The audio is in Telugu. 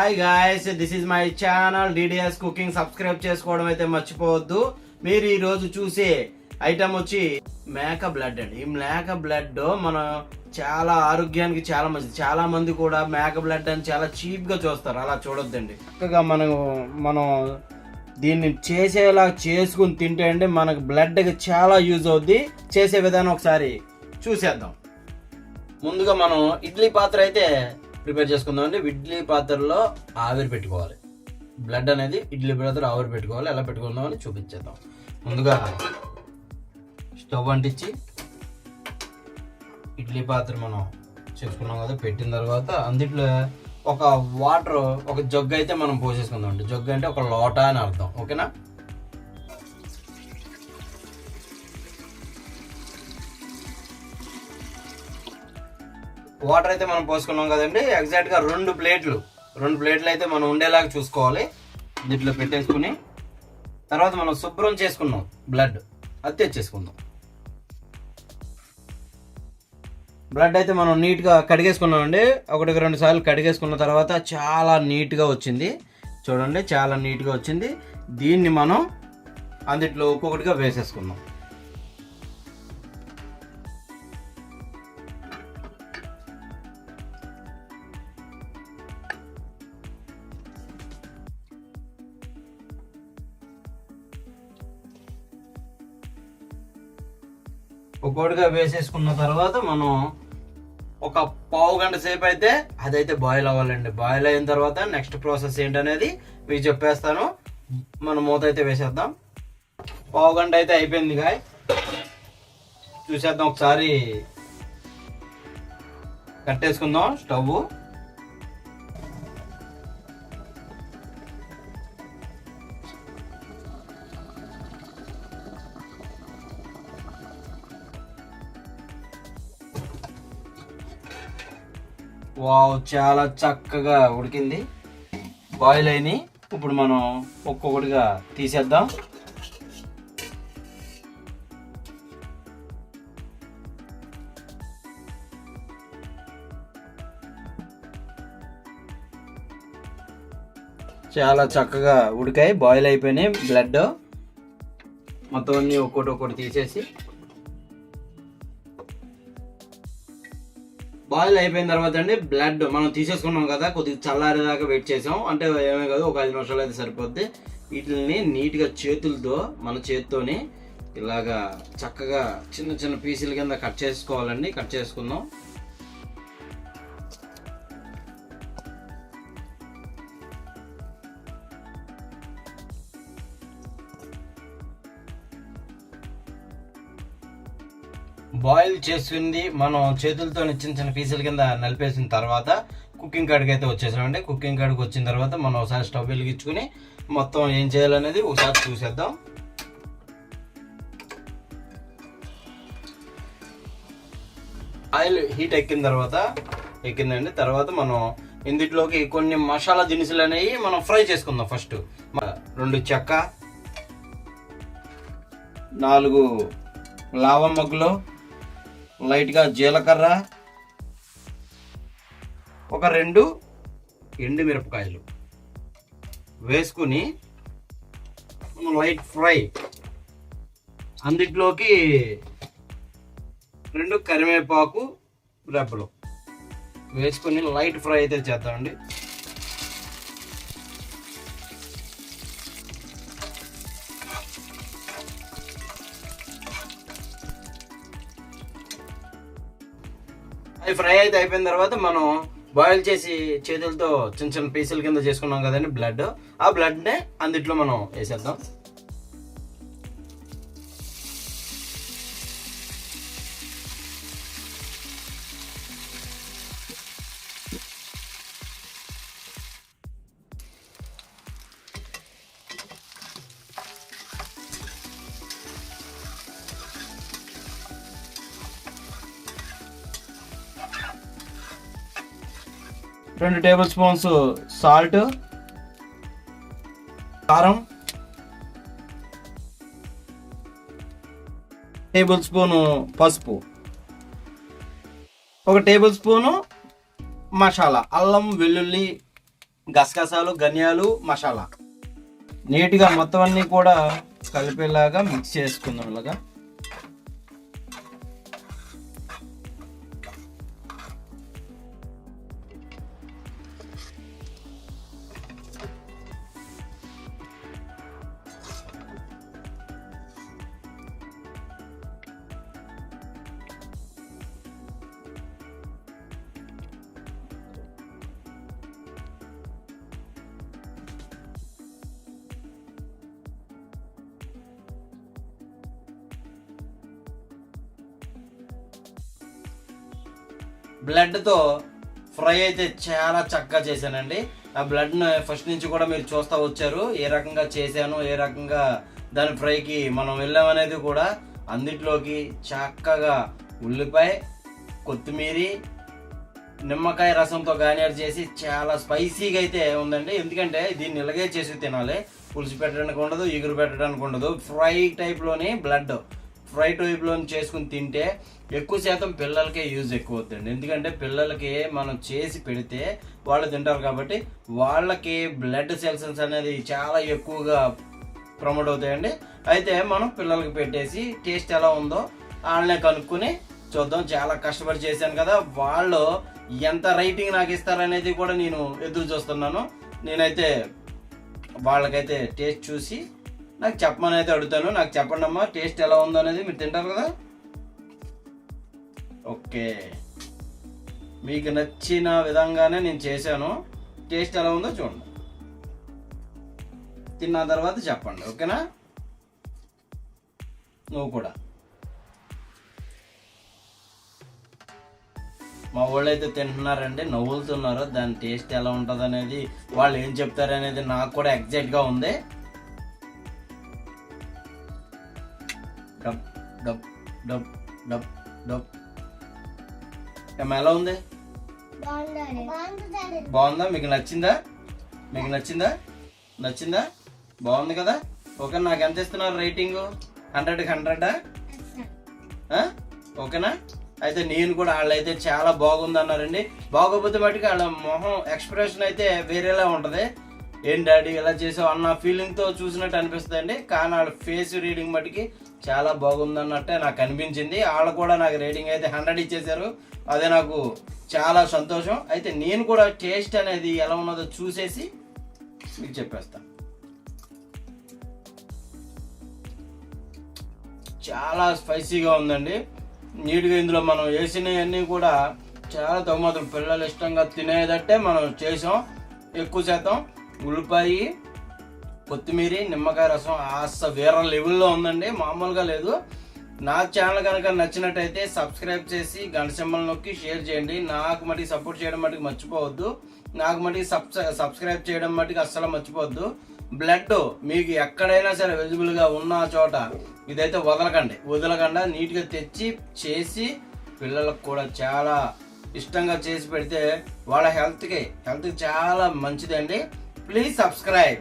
Hi guys this is my channel DDS cooking subscribe చేసుకోవడం అయితే మర్చిపోవద్దు. మీరు ఈ రోజు చూసే ఐటమ్ వచ్చి మేక బ్లడ్ అండి. ఈ మేక బ్లడ్ మన చాలా ఆరోగ్యానికి చాలా మంచిది. చాలా మంది కూడా మేక బ్లడ్ అని చాలా చీప్గా చూస్తారు. అలా చూడొద్దండి. చక్కగా మనం మనం దీన్ని చేసేలా చేసుకుని తింటే అండి మనకు బ్లడ్ చాలా యూజ్ అవుద్ది. చేసే విధానం ఒకసారి చూసేద్దాం. ముందుగా మనం ఇడ్లీ పాత్ర అయితే ప్రిపేర్ చేసుకుందామంటే ఇడ్లీ పాత్రలో ఆవిరి పెట్టుకోవాలి. బ్లడ్ అనేది ఇడ్లీ పాత్ర ఆవిరి పెట్టుకోవాలి. ఎలా పెట్టుకుందామని చూపించేద్దాం. ముందుగా స్టవ్ అంటించి ఇడ్లీ పాత్ర మనం చేసుకున్నాం కదా పెట్టిన తర్వాత అందుట్లో ఒక వాటర్ ఒక జగ్గు అయితే మనం పోసేసుకుందాం అండి జగ్గు అంటే ఒక లోట అని అర్థం. ఓకేనా? వాటర్ అయితే మనం పోసుకున్నాం కదండి. ఎగ్జాక్ట్గా రెండు ప్లేట్లు రెండు ప్లేట్లు అయితే మనం ఉండేలాగా చూసుకోవాలి. దీంట్లో పెట్టేసుకుని తర్వాత మనం శుభ్రం చేసుకున్నాం బ్లడ్ అది తెచ్చేసుకుందాం. బ్లడ్ అయితే మనం నీట్గా కడిగేసుకున్నాం అండి ఒకటికి రెండు సార్లు కడిగేసుకున్న తర్వాత చాలా నీట్గా వచ్చింది. చూడండి చాలా నీట్గా వచ్చింది. దీన్ని మనం అందుట్లో ఒక్కొక్కటిగా వేసేసుకుందాం. ఒక్కొక్కటిగా వేసేసుకున్న తర్వాత మనం ఒక పావు గంట సేపు అయితే అదైతే బాయిల్ అవ్వాలండి. బాయిల్ అయిన తర్వాత నెక్స్ట్ ప్రాసెస్ ఏంటనేది మీకు చెప్పేస్తాను. మనం మూత అయితే వేసేద్దాం. పావు గంట అయితే అయిపోయింది గాయ చూసేద్దాం ఒకసారి. కట్టేసుకుందాం స్టవ్ వావ్ చాలా చక్కగా ఉడికింది. బాయిల్ అయినాయి. ఇప్పుడు మనం ఒక్కొక్కటిగా తీసేద్దాం. చాలా చక్కగా ఉడికాయి బాయిల్ అయిపోయినాయి. బ్లడ్ మొత్తం అన్ని ఒక్కొక్కటి ఒక్కొక్కటి తీసేసి బాయిల్ అయిపోయిన తర్వాత అండి బ్లడ్ మనం తీసేసుకున్నాం కదా కొద్దిగా చల్లారేదాకా వెయిట్ చేసాం. అంటే ఏమే కాదు ఒక ఐదు నిమిషాలు అయితే సరిపోద్ది. వీటిని నీట్గా చేతులతో మన చేతితోని ఇలాగా చక్కగా చిన్న చిన్న పీసుల కింద కట్ చేసుకోవాలండి కట్ చేసుకుందాం. బాయిల్ చేసింది మనం చేతులతో చిన్న చిన్న పీసుల కింద నలిపేసిన తర్వాత కుకింగ్ కాడికి అయితే వచ్చేసామండి. కుకింగ్ కాడికి వచ్చిన తర్వాత మనం ఒకసారి స్టవ్ వెలిగించుకుని మొత్తం ఏం చేయాలనేది ఒకసారి చూసేద్దాం. ఆయిల్ హీట్ ఎక్కిన తర్వాత ఎక్కిందండి. తర్వాత మనం ఇందులోకి కొన్ని మసాలా దినుసులు అనేవి మనం ఫ్రై చేసుకుందాం ఫస్ట్. రెండు చెక్క నాలుగు లావ మగ్గులు లైట్గా జీలకర్ర ఒక రెండు ఎండు మిరపకాయలు వేసుకుని మనం లైట్ ఫ్రై అందుట్లోకి రెండు కరివేపాకు రెబ్బలు వేసుకుని లైట్ ఫ్రై అయితే చేద్దామండి. అది ఫ్రై అయితే అయిపోయిన తర్వాత మనం బాయిల్ చేసి చేతులతో చిన్న చిన్న పీసుల కింద చేసుకున్నాం కదండి బ్లడ్ ఆ బ్లడ్నే అందుట్లో మనం వేసేద్దాం. రెండు టేబుల్ స్పూన్స్ సాల్ట్ కారం టేబుల్ స్పూను పసుపు. ఒక టేబుల్ స్పూను మసాలా అల్లం వెల్లుల్లి గసగసాలు ధనియాలు మసాలా. నీట్గా మొత్తం అన్నీ కూడా కలిపేలాగా మిక్స్ చేసుకుందాం ఇలాగా. బ్లడ్తో ఫ్రై అయితే చాలా చక్కగా చేశానండి. ఆ బ్లడ్ను ఫస్ట్ నుంచి కూడా మీరు చూస్తూ వచ్చారు. ఏ రకంగా చేశాను ఏ రకంగా దాని ఫ్రైకి మనం వెళ్ళామనేది కూడా అందుట్లోకి చక్కగా ఉల్లిపాయ కొత్తిమీరి నిమ్మకాయ రసంతో గానియాడ్ చేసి చాలా స్పైసీగా అయితే ఉందండి. ఎందుకంటే దీన్ని ఇలాగే చేసి తినాలి. పులుసు పెట్టడానికి ఉండదు ఎగురు పెట్టడానికి ఉండదు. Fry టైప్లోని blood. ఫ్రై టైప్లో చేసుకుని తింటే ఎక్కువ శాతం పిల్లలకే యూజ్ ఎక్కువ అవుతుంది ఎందుకంటే పిల్లలకి మనం చేసి పెడితే వాళ్ళు తింటారు కాబట్టి వాళ్ళకి బ్లడ్ సెల్సన్స్ అనేది చాలా ఎక్కువగా ప్రమోట్ అవుతాయండి. అయితే మనం పిల్లలకి పెట్టేసి టేస్ట్ ఎలా ఉందో వాళ్ళనే కనుక్కొని చూద్దాం. చాలా కష్టపడి చేశాను కదా. వాళ్ళు ఎంత రైటింగ్ నాకు ఇస్తారనేది కూడా నేను ఎదురు చూస్తున్నాను. నేనైతే వాళ్ళకైతే టేస్ట్ చూసి నాకు చెప్పమని అయితే అడుగుతాను. నాకు చెప్పండి అమ్మా టేస్ట్ ఎలా ఉందో అనేది మీరు తింటారు కదా? ఓకే. మీకు నచ్చిన విధంగానే నేను చేశాను. టేస్ట్ ఎలా ఉందో చూడండి. తిన్న తర్వాత చెప్పండి ఓకేనా? నువ్వు కూడా. మా వాళ్ళు అయితే తింటున్నారండి నవ్వులుతున్నారు దాని టేస్ట్ ఎలా ఉంటుంది అనేది వాళ్ళు ఏం చెప్తారనేది నాకు కూడా ఎగ్జాక్ట్గా ఉంది. డబ్ డబ్ డబ్ డబ్ డబ్. ఏమ్మా, ఎలా ఉంది? బాగుందా మీకు నచ్చిందా? మీకు నచ్చిందా? నచ్చిందా? బాగుంది కదా? ఓకే నాకు ఎంత ఇస్తున్నారు రేటింగ్? హండ్రెడ్కి హండ్రెడా ఓకేనా? అయితే నేను కూడా వాళ్ళైతే చాలా బాగుంది అన్నారండి బాగోపోతే మటుకు వాళ్ళ మొహం ఎక్స్ప్రెషన్ అయితే వేరేలా ఉంటది. ఏం డాడీ ఇలా చేసావు అన్న ఫీలింగ్తో చూసినట్టు అనిపిస్తుంది అండి కానీ వాళ్ళ ఫేస్ రీడింగ్ మటుకి చాలా బాగుంది అన్నట్టే నాకు అనిపించింది. వాళ్ళు కూడా నాకు రేటింగ్ అయితే హండ్రెడ్ ఇచ్చేసారు అదే నాకు చాలా సంతోషం. అయితే నేను కూడా టేస్ట్ అనేది ఎలా ఉన్నదో చూసేసి మీకు చెప్పేస్తాను చాలా స్పైసీగా ఉందండి. నీట్గా ఇందులో మనం వేసినవన్నీ కూడా చాలా తగుమాత్రం పిల్లలు ఇష్టంగా తినేదట్టే మనం చేసాం. ఎక్కువ శాతం ఉల్లిపాయ కొత్తిమీర నిమ్మకాయ రసం ఆస్త వేరే లెవెల్లో ఉందండి. మామూలుగా లేదు. నా ఛానల్ కనుక నచ్చినట్టయితే సబ్స్క్రైబ్ చేసి గంట సింబల్ నొక్కి షేర్ చేయండి. నాకు మటుకు సపోర్ట్ చేయడం మటుకు మర్చిపోవద్దు. నాకు మటుకు సబ్స్క్రైబ్ చేయడం మటుకు అస్సలు మర్చిపోవద్దు. బ్లడ్ మీకు ఎక్కడైనా సరే విజిబుల్గా ఉన్న చోట ఇదైతే వదలకండి. వదలకుండా నీట్గా తెచ్చి చేసి పిల్లలకు కూడా చాలా ఇష్టంగా చేసి పెడితే వాళ్ళ హెల్త్కి హెల్త్కి చాలా మంచిదండి. Please subscribe